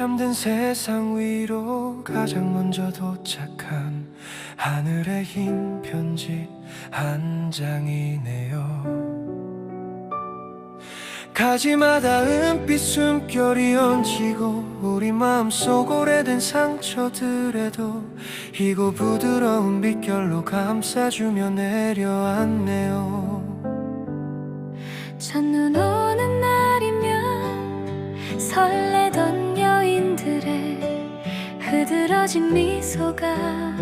잠든 세상 위로 가장 먼저 도착한 하늘의 흰 편지 한 장이네요. 가지마다 은빛 숨결이 얹히고 우리 마음속 오래된 상처들에도 희고 부드러운 빛결로 감싸주며 내려앉네요. 첫눈 오는 날이면 설레던 흐드러진 미소가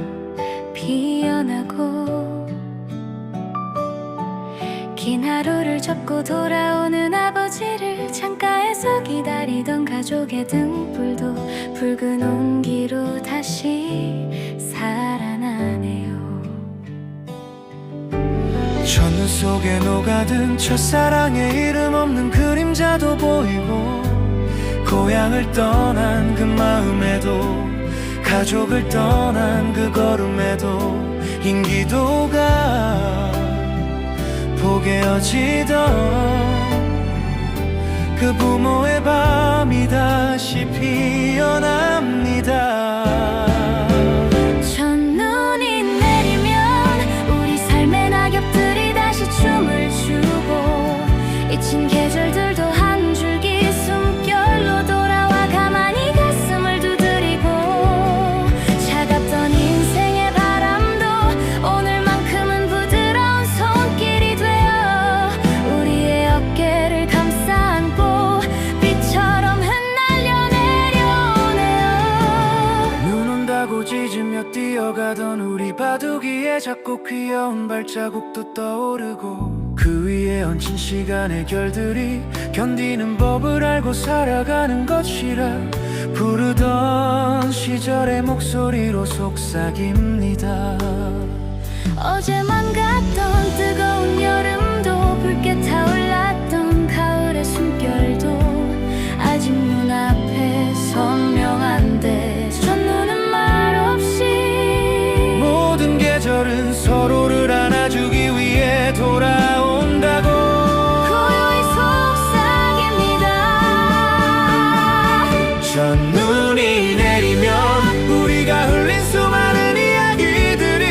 피어나고 긴 하루를 접고 돌아오는 아버지를 창가에서 기다리던 가족의 등불도 붉은 온기로 다시 살아나네요. 첫눈 속에 녹아든 첫사랑의 이름 없는 그림자도 보이고 고향을 떠난 그 마음에도 가족을 떠난 그 걸음에도 인기도가 포개어지던 그 부모의 밤이 다시 피어납니다 바둑이에 작고 귀여운 발자국도 떠오르고 그 위에 얹힌 시간의 결들이 견디는 법을 알고 살아가는 것이라 부르던 시절의 목소리로 속삭입니다. 어제만 갔던 첫눈이 내리면 우리가 흘린 수많은 이야기들이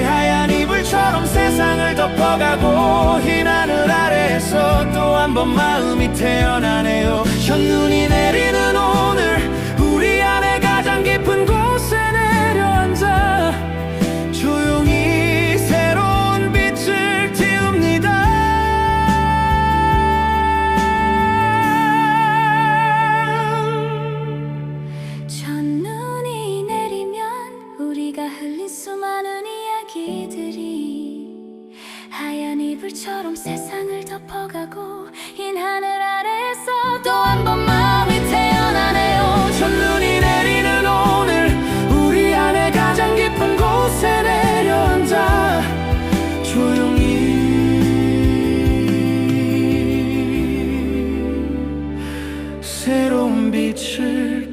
하얀 이불처럼 세상을 덮어가고 흰 하늘 아래에서 또 한 번 마음이 태어나네요 이야기들이 하얀 이불처럼 세상을 덮어가고 흰 하늘 아래에서 또 한 번 마음이 태어나네요. 첫눈이 내리는 오늘 우리 안에 가장 깊은 곳에 내려앉아 조용히 새로운 빛을